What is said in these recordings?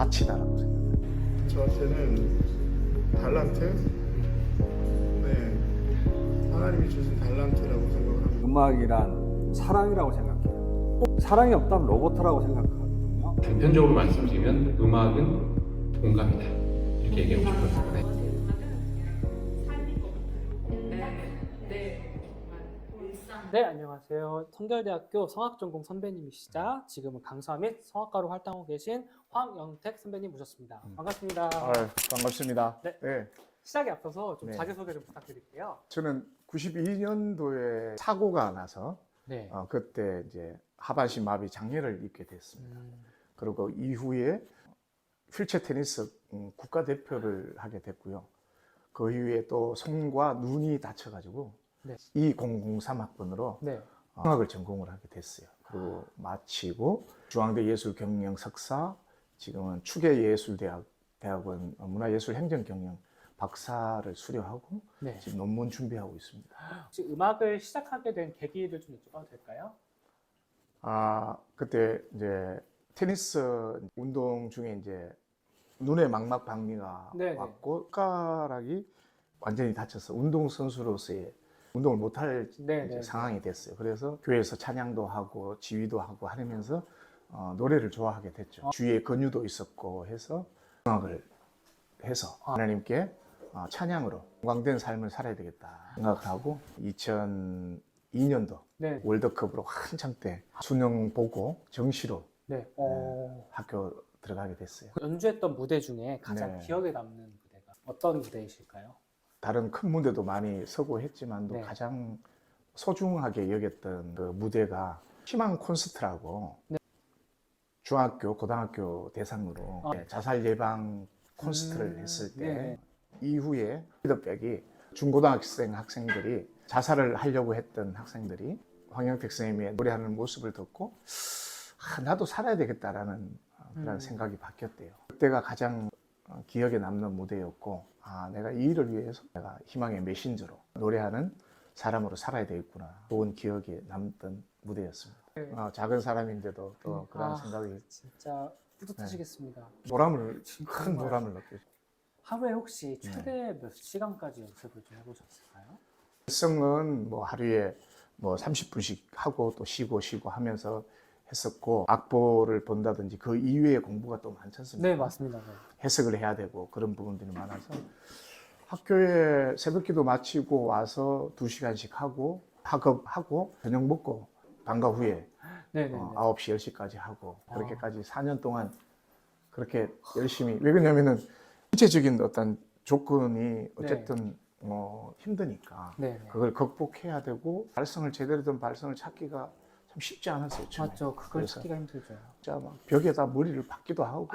가치다라고 생각합니다. 저한테는 달란트, 네 하나님이 주신 달란트라고 생각을 합니다. 음악이란 사랑이라고 생각해요. 사랑이 없다면 로봇이라고 생각하거든요. 단편적으로 말씀드리면 음악은 공감이다 이렇게 얘기하고 싶어요. 네. 네, 안녕하세요. 성결대학교 성악전공 선배님이시자 지금은 강사 및 성악가로 활동하고 계신 황영택 선배님 모셨습니다. 반갑습니다. 아, 반갑습니다. 네. 네. 시작에 앞서서 좀 네. 자기소개 좀 부탁드릴게요. 저는 92년도에 사고가 나서 네. 어, 그때 이제 하반신 마비 장애를 입게 됐습니다. 음, 그리고 이후에 휠체어 테니스 음, 국가대표를 하게 됐고요. 그 이후에 또 손과 눈이 다쳐가지고 네. 2003 학번으로 네. 성악을 전공을 하게 됐어요. 그리고 마치고 중앙대 예술경영 석사, 지금은 추계예술대학 대학원 문화예술행정경영 박사를 수료하고 네. 지금 논문 준비하고 있습니다. 혹시 음악을 시작하게 된 계기를 좀 여쭤봐도 될까요? 아 그때 이제 테니스 운동 중에 이제 눈에 망막 박리가 네네. 왔고 손가락이 완전히 다쳐서 운동 선수로서의 운동을 못할 네, 네. 상황이 됐어요. 그래서 교회에서 찬양도 하고 지휘도 하고 하면서 어, 노래를 좋아하게 됐죠. 어. 주위에 권유도 있었고 해서 음악을 해서 아. 하나님께 어, 찬양으로 건강된 삶을 살아야 되겠다 생각을 하고 2002년도 네. 월드컵으로 한창 때 수능 보고 정시로 네. 어, 학교 들어가게 됐어요. 연주했던 무대 중에 가장 네. 기억에 남는 무대가 어떤 무대이실까요? 다른 큰 무대도 많이 서고 했지만도 네. 가장 소중하게 여겼던 그 무대가 희망 콘서트라고 네. 중학교, 고등학교 대상으로 아. 네, 자살 예방 콘서트를 음, 했을 때 네. 이후에 피드백이 중고등학생 학생들이 자살을 하려고 했던 학생들이 황영택 선생님의 노래하는 모습을 듣고 아, 나도 살아야 되겠다라는 어, 그런 음. 생각이 바뀌었대요. 그때가 가장 어, 기억에 남는 무대였고 아 내가 이 일을 위해서 내가 희망의 메신저로 노래하는 사람으로 살아야 되겠구나 좋은 기억에 남던 무대였습니다. 네. 어, 작은 사람인데도 또 그런 아. 생각이 진짜 뿌듯하시겠습니다. 보람을 진짜 큰 정말. 보람을 느껴요. 하루에 혹시 네. 최대 몇 시간까지 연습을 좀 해보셨을까요? 발성은 뭐 하루에 뭐 30분씩 하고 또 쉬고 쉬고 하면서 했었고 악보를 본다든지 그 이외의 공부가 또 많지 않습니까? 네, 맞습니다. 네. 해석을 해야 되고 그런 부분들이 많아서 학교에 새벽기도 마치고 와서 두 시간씩 하고 학업하고 저녁 먹고 방과 후에 네, 네, 어, 네. 9시 10시까지 하고 아. 그렇게까지 4년 동안 그렇게 열심히 왜 그러냐면은 신체적인 어떤 조건이 어쨌든 어, 힘드니까 네, 네. 그걸 극복해야 되고 발성을 제대로 된 발성을 찾기가 참 쉽지 않았어요. 처음에. 맞죠. 그걸 찾기가 힘들죠. 진짜 막 벽에다 머리를 박기도 하고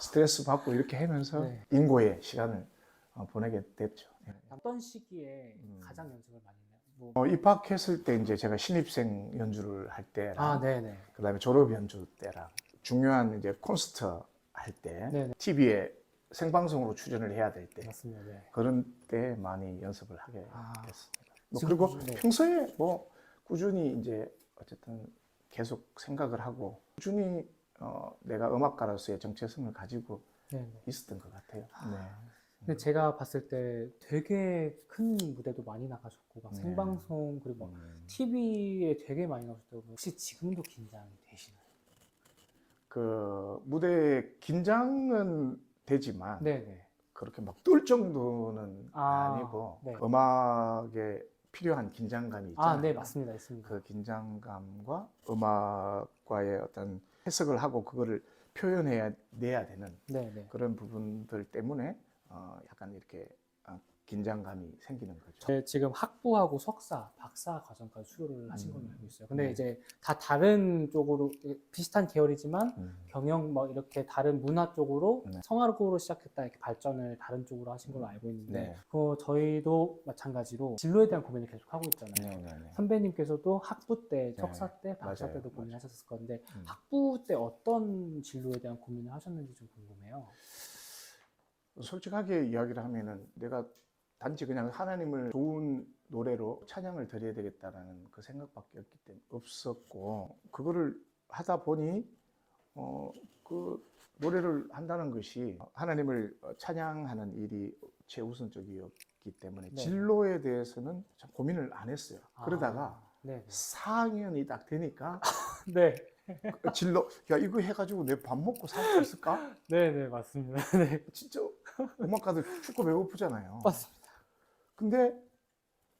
스트레스 받고 이렇게 하면서 네. 인고의 시간을 어, 보내게 됐죠. 예. 어떤 시기에 음. 가장 연습을 많이. 어, 입학했을 때 이제 제가 신입생 연주를 할 때랑 아, 네, 네. 그다음에 졸업 연주 때랑 중요한 이제 콘서트 할 때 네네. TV에 생방송으로 출연을 해야 될 때 맞습니다. 네. 그런 때 많이 연습을 하게 아. 됐습니다. 뭐 지금 그리고 꾸준히, 네. 평소에 뭐 꾸준히 이제 어쨌든 계속 생각을 하고 꾸준히 어, 내가 음악가로서의 정체성을 가지고 네, 네. 있었던 것 같아요. 네. 근데 제가 봤을 때 되게 큰 무대도 많이 나가셨고 막 네. 생방송 그리고 막 음, TV에 되게 많이 나오셨다고 혹시 지금도 긴장이 되시나요? 그 무대 긴장은 되지만 네, 네. 그렇게 막 뚫 정도는 아, 아, 니고 네. 음악에 필요한 긴장감이 있잖아요. 아, 네, 맞습니다. 있습니다. 그 긴장감과 음악과의 어떤 해석을 하고 그거를 표현해야 내야 되는 네, 네. 그런 부분들 때문에 어, 약간 이렇게 어, 긴장감이 생기는 거죠. 네, 지금 학부하고 석사, 박사 과정까지 수료를 하신 음. 걸로 알고 있어요. 근데 네. 이제 다 다른 쪽으로 비슷한 계열이지만 음. 경영 뭐 이렇게 다른 문화 쪽으로 네. 성악으로 시작했다 이렇게 발전을 다른 쪽으로 하신 걸로 알고 있는데 네. 그 저희도 마찬가지로 진로에 대한 고민을 계속 하고 있잖아요. 네, 네, 네. 선배님께서도 학부 때, 네. 석사 때, 박사 맞아요. 때도 고민하셨을 건데 음. 학부 때 어떤 진로에 대한 고민을 하셨는지 좀 궁금해요. 솔직하게 이야기를 하면은 내가 단지 그냥 하나님을 좋은 노래로 찬양을 드려야 되겠다라는 그 생각밖에 없기 때문에 없었고 그거를 하다 보니 어, 그 노래를 한다는 것이 하나님을 찬양하는 일이 최우선적이었기 때문에 네. 진로에 대해서는 참 고민을 안 했어요. 그러다가 아, 네. 4학년이 딱 되니까 네. 그 진로 야 이거 해가지고 내 밥 먹고 살 수 있을까? 네, 네, 맞습니다. 네. 진짜 음악가들 죽고 배고프잖아요. 맞습니다. 근데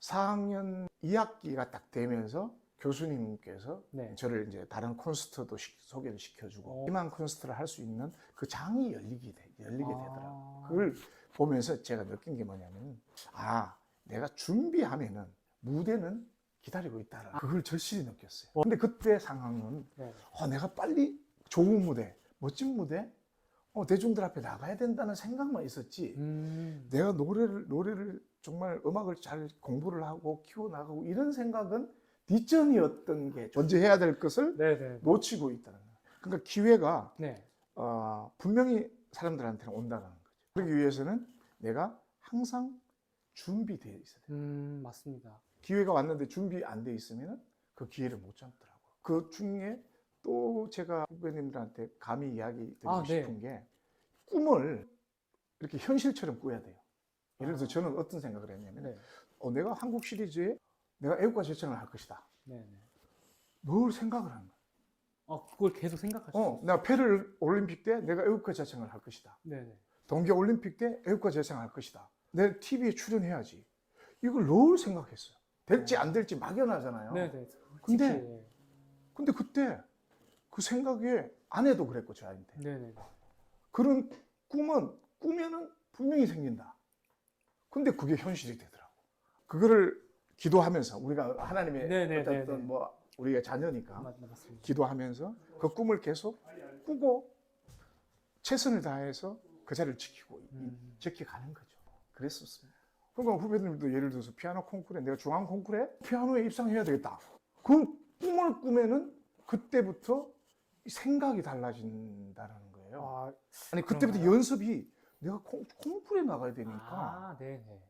4학년 2학기가 딱 되면서 교수님께서 네. 저를 이제 다른 콘서트도 시- 소개를 시켜주고 어. 희망 콘서트를 할 수 있는 그 장이 열리게 돼, 열리게 아. 되더라고요. 그걸 보면서 제가 느낀 게 뭐냐면 아 내가 준비하면은 무대는 기다리고 있다라 그걸 절실히 느꼈어요. 근데 그때 상황은 네. 어, 내가 빨리 좋은 무대, 멋진 무대, 어, 대중들 앞에 나가야 된다는 생각만 있었지. 음. 내가 노래를 노래를 정말 음악을 잘 공부를 하고 키워 나가고 이런 생각은 뒷전이었던 게 먼저 해야 될 것을 네, 네. 놓치고 있다는 거예요. 그러니까 기회가 네. 어, 분명히 사람들한테는 온다는 거죠. 그러기 위해서는 내가 항상 준비되어 있어야 돼요. 음, 맞습니다. 기회가 왔는데 준비 안 돼 있으면 그 기회를 못 잡더라고요. 그 중에 또 제가 후배님들한테 감히 이야기 드리고 아, 네. 싶은 게 꿈을 이렇게 현실처럼 꾸야 돼요. 예를 들어서 저는 어떤 생각을 했냐면 네. 어, 내가 한국 시리즈에 내가 애국가 제청을 할 것이다. 네, 네. 늘 생각을 하는 거야. 어, 그걸 계속 생각하시죠? 어, 내가 페르 올림픽 때 내가 애국가 제청을 할 것이다. 네, 네. 동계 올림픽 때 애국가 제청을 할 것이다. 내 TV에 출연해야지. 이걸 늘 생각했어요. 될지 안 될지 막연하잖아요. 네, 네. 근데 솔직히, 근데 그때 그 생각에 아내도 그랬고 저한테 네, 네. 그런 꿈은 꾸면은 분명히 생긴다. 근데 그게 현실이 되더라고. 그거를 기도하면서 우리가 하나님의 네, 네, 어떤 네, 네. 뭐 우리가 자녀니까 맞. 기도하면서 그 꿈을 계속 꾸고 최선을 다해서 그 자리를 지키고 음. 지켜가는 거죠. 그랬었습니다. 그러니까 후배들도 예를 들어서 피아노 콩쿠르에 내가 중앙 콩쿠르에 피아노에 입상해야 되겠다. 그 꿈을 꾸면은 그때부터 생각이 달라진다는 거예요. 아, 아니 그때부터 그런가요? 연습이 내가 콩, 콩쿠르에 나가야 되니까 아, 네, 네.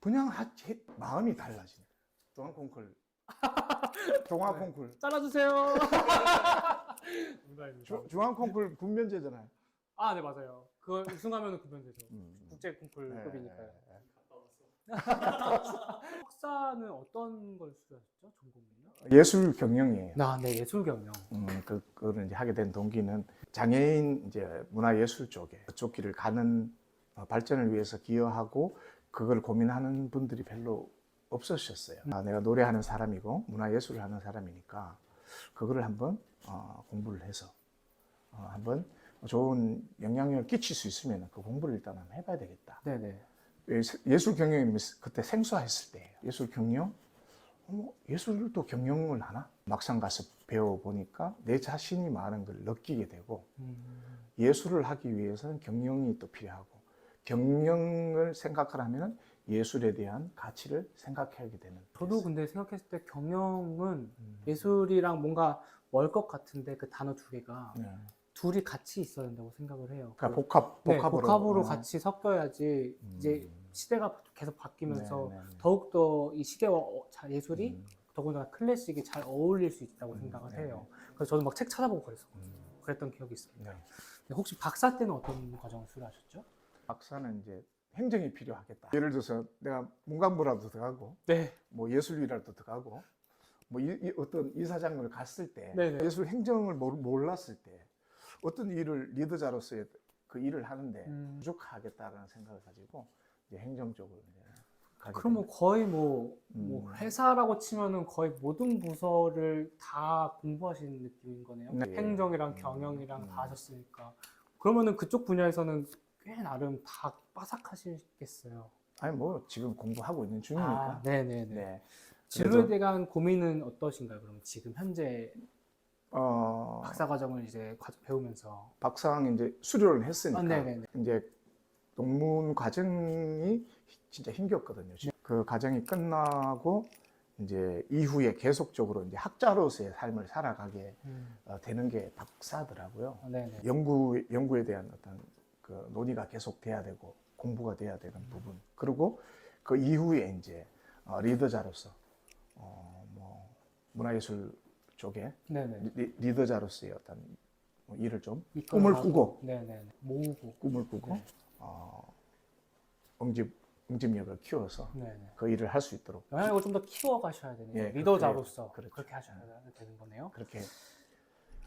그냥 하, 해- 마음이 달라지는 거예요. 중앙 콩쿠르, 동아 네. 콩쿠르, 잘라주세요. 농담입니다. 주- 중앙 콩쿠르 군면제잖아요. 아, 네, 맞아요. 그거 우승하면 금연되죠. 음. 국제 콩쿨급이니까요. 네. 석사는 어떤 걸 수료하셨죠? 전공은요? 예술 경영이에요. 나, 네, 예술 경영. 음, 그, 그거를 이제 하게 된 동기는 장애인 이제 문화예술 쪽에 그쪽 길을 가는 어, 발전을 위해서 기여하고 그걸 고민하는 분들이 별로 없으셨어요. 아, 내가 노래하는 사람이고 문화예술을 하는 사람이니까 그거를 한번 어, 공부를 해서 어, 한번 좋은 영향력을 끼칠 수 있으면 그 공부를 일단 한번 해봐야 되겠다. 네, 네. 예술 경영이 그때 생소했을 때예요. 예술 경영? 어머, 예술도 경영을 하나? 막상 가서 배워보니까 내 자신이 많은 걸 느끼게 되고 음, 예술을 하기 위해서는 경영이 또 필요하고 경영을 생각하려면 예술에 대한 가치를 생각하게 되는 저도 근데 생각했을 때 경영은 음. 예술이랑 뭔가 멀 것 같은데 그 단어 두 개가 네. 둘이 같이 있어야 된다고 생각을 해요. 그러니까 복합, 네, 복합으로, 복합으로 어. 같이 섞여야지 음. 이제 시대가 계속 바뀌면서 네, 네, 네. 더욱더 이 시대와 어- 자- 예술이 음, 더군다나 클래식이 잘 어울릴 수 있다고 음, 생각을 네, 해요. 그래서 저도 막책 찾아보고 그랬었거든요. 음. 그랬던 기억이 있습니다. 네. 근데 혹시 박사 때는 어떤 과정을 수료하셨죠? 박사는 이제 행정이 필요하겠다. 예를 들어서 내가 문광부라도 들어가고 네. 뭐 예술이라도 들어가고 뭐 이, 이 어떤 이사장을 갔을 때 네네. 예술 행정을 몰랐을 때 어떤 일을 리더자로서의 그 일을 하는데 음. 부족하겠다라는 생각을 가지고 이제 행정 쪽으로 이제 가게 그러면 됩니다. 거의 뭐, 뭐 음. 회사라고 치면은 거의 모든 부서를 다 공부하시는 느낌인 거네요. 네. 행정이랑 음, 경영이랑 음. 다 하셨으니까. 그러면은 그쪽 분야에서는 꽤 나름 다 빠삭하시겠어요. 아니 뭐 지금 공부하고 있는 중이니까 아, 네네네. 네. 진로에 그래서- 대한 고민은 어떠신가요? 그럼 지금 현재 어, 박사 과정을 이제 배우면서. 박사학 이제 수료를 했으니까 아, 네네네. 이제 논문 과정이 진짜 힘겼거든요. 그 과정이 끝나고 이제 이후에 계속적으로 이제 학자로서의 삶을 살아가게 음. 어, 되는 게 박사더라고요. 아, 네네. 연구 연구에 대한 어떤 그 논의가 계속 돼야 되고 공부가 돼야 되는 부분. 그리고 그 이후에 이제 어, 리더자로서 어, 뭐 문화예술 쪽에 네네. 리, 리더자로서의 어떤 일을 좀 이끌어가고. 꿈을 꾸고 네네 모으고 꿈을 꾸고 네. 어, 응집 응집력을 키워서 네네 그 일을 할 수 있도록 영향력을 좀 더 키워 가셔야 되는 예, 리더자로서 그렇게- 그렇게 그렇죠. 하셔야 되는 거네요. 그렇게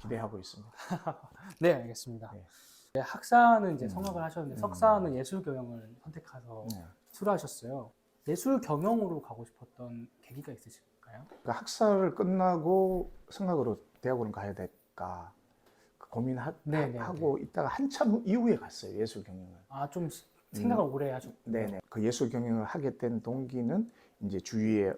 기대하고 있습니다. 네, 알겠습니다. 네. 네, 학사는 이제 음. 성악을 하셨는데 음. 석사는 예술 경영을 선택해서 네. 수료하셨어요. 예술 경영으로 가고 싶었던 계기가 있으실까요? 그 학사를 끝나고 성악으로 대학원을 가야 될까 그 고민하고 네, 네, 있다가 한참 이후에 갔어요 예술 경영을. 아, 좀 시- 생각을 오래 하셨고. 네네. 그 예술 경영을 하게 된 동기는 이제 주위에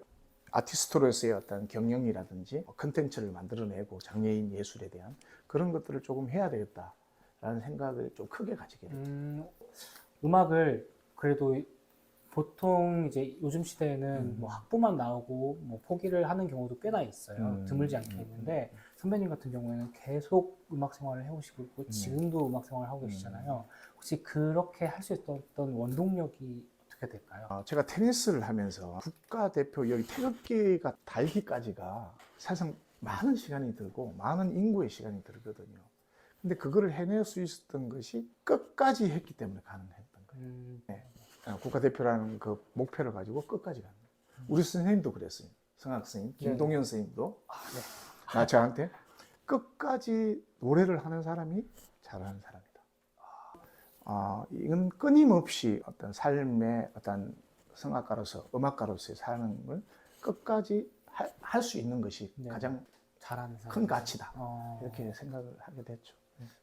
아티스트로서의 어떤 경영이라든지 컨텐츠를 만들어내고 장애인 예술에 대한 그런 것들을 조금 해야 되겠다라는 생각을 좀 크게 가지게 됐죠. 음, 음악을 그래도 보통 이제 요즘 시대에는 음. 뭐 학부만 나오고 뭐 포기를 하는 경우도 꽤나 있어요. 음. 드물지 않게 음. 있는데 선배님 같은 경우에는 계속 음악 생활을 해오시고 있고 음. 지금도 음악 생활을 하고 계시잖아요. 혹시 그렇게 할 수 있었던 원동력이 어떻게 될까요? 어, 제가 테니스를 하면서 국가대표 여기 태극기가 달기까지가 사실상 많은 시간이 들고 많은 인구의 시간이 들거든요. 근데 그거를 해낼 수 있었던 것이 끝까지 했기 때문에 가능했던 거예요. 음, 어, 국가대표라는 그 목표를 가지고 끝까지 거예요. 우리 선생님도 그랬어요. 성학 선생님, 김동현 선생님도 아, 네. 나 저한테 끝까지 노래를 하는 사람이 잘하는 사람이다. 아, 이건 끊임없이 어떤 삶의 어떤 성악가로서 음악가로서의 삶을 끝까지 할 수 있는 것이 네. 가장 잘하는 사람. 큰 가치다. 어, 이렇게 생각을 하게 됐죠.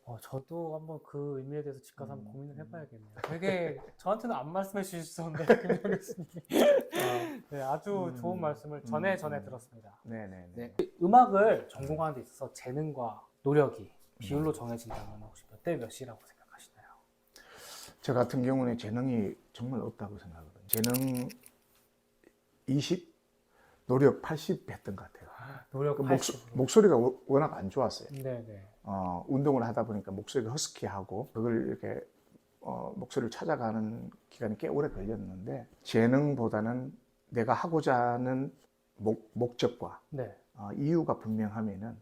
어, 저도 한번 그 의미에 대해서 집 가서 한번 음. 고민을 해봐야겠네요. 되게 저한테는 안 말씀해 주셨었는데 김영 교수님. 네, 아주 음. 좋은 말씀을 전에 음. 전에 들었습니다. 네네네. 네. 음악을 전공하는 데 있어서 재능과 노력이 비율로 정해진다면 혹시 몇 대 몇이라고 생각하시나요? 저 같은 경우는 재능이 정말 없다고 생각하거든요. 재능 20, 노력 80 했던 것 같아요. 노력 그 80. 목소, 워- 워낙 안 좋았어요. 네네. 어, 운동을 하다 보니까 목소리가 허스키하고 그걸 이렇게 어, 목소리를 찾아가는 기간이 꽤 오래 걸렸는데 재능보다는 내가 하고자 하는 목, 목적과 네. 어, 이유가 분명하면은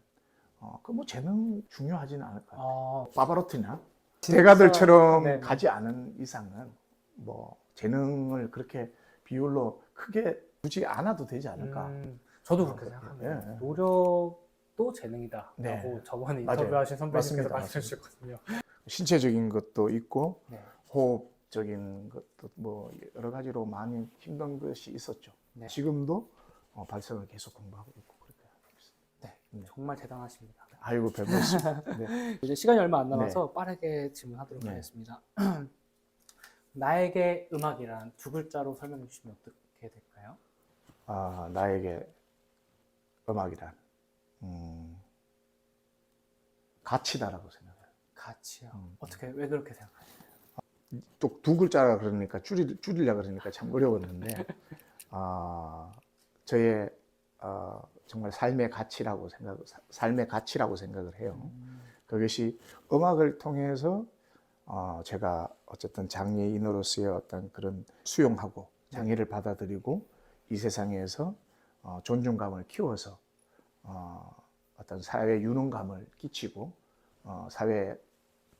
어, 그뭐 재능 중요하지는 않을 것 같아요. 어, 파바로티나 진짜- 대가들처럼 네네. 가지 않은 이상은 뭐 재능을 그렇게 비율로 크게 두지 않아도 되지 않을까. 음, 저도 그렇게 어, 생각합니다. 예. 노력도 재능이다라고 네. 저번에 맞아요. 인터뷰하신 선배님께서 맞습니다. 말씀해 주셨거든요. 신체적인 것도 있고 네. 호흡적인 것도 뭐 여러 가지로 많이 힘든 것이 있었죠. 네. 지금도 어, 발성을 계속 공부하고 있고 그렇게 하고 있습니다. 네. 네. 정말 대단하십니다. 아이고 별 말씀. 네. 이제 시간이 얼마 안 남아서 빠르게 질문하도록 네. 하겠습니다. 나에게 음악이란 두 글자로 설명해 주시면 어떻게 될까요? 아, 나에게 음악이란 음, 가치다라고 생각해요. 가치요. 음. 어떻게 왜 그렇게 생각하세요? 또 두 글자라 그러니까 줄이 줄이려 그러니까 참 어려웠는데 아 저의 어, 정말 삶의 가치라고 생각 사- 삶의 가치라고 생각을 해요. 그것이 음악을 통해서 어, 제가 어쨌든 장애인으로서의 어떤 그런 수용하고 장애를 받아들이고 이 세상에서 어, 존중감을 키워서 어, 어떤 사회 유능감을 끼치고 어, 사회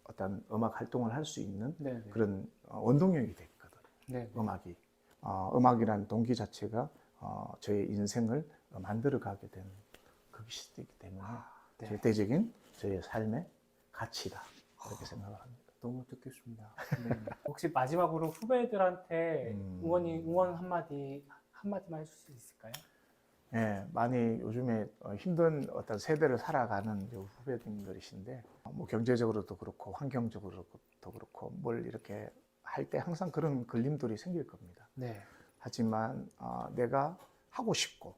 어떤 음악 활동을 할 수 있는 네, 네. 그런 어, 원동력이 됐거든. 네. 음악이 어, 음악이라는 동기 자체가 어, 저의 인생을 만들어 가게 된 그것이기 때문에 네. 절대적인 저의 삶의 가치다 그렇게 생각을 합니다. 너무 뜻깊습니다. 네. 혹시 마지막으로 후배들한테 음. 응원이 응원 한마디 한마디만 해줄 수 있을까요? 예, 많이 요즘에 어, 힘든 어떤 세대를 살아가는 후배님들이신데 어, 뭐 경제적으로도 그렇고 환경적으로도 그렇고 뭘 이렇게 할 때 항상 그런 걸림돌이 생길 겁니다. 네. 하지만 어, 내가 하고 싶고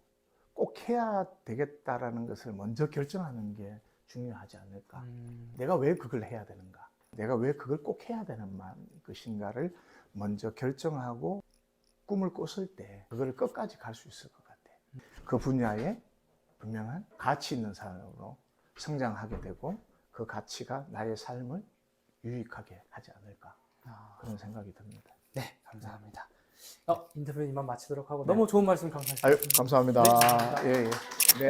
꼭 해야 되겠다라는 것을 먼저 결정하는 게 중요하지 않을까. 음, 내가 왜 그걸 해야 되는가? 내가 왜 그걸 꼭 해야 되는 만- 것인가를 먼저 결정하고 꿈을 꿨을 때 그걸 끝까지 갈 수 있을 것. 그 분야에 분명한 가치 있는 사람으로 성장하게 되고 그 가치가 나의 삶을 유익하게 하지 않을까 아, 그런 생각이 듭니다. 네, 감사합니다. 어, 인터뷰 이만 마치도록 하고 네. 너무 좋은 말씀 감사합니다. 아유 감사합니다. 네, 감사합니다. 예, 예. 네.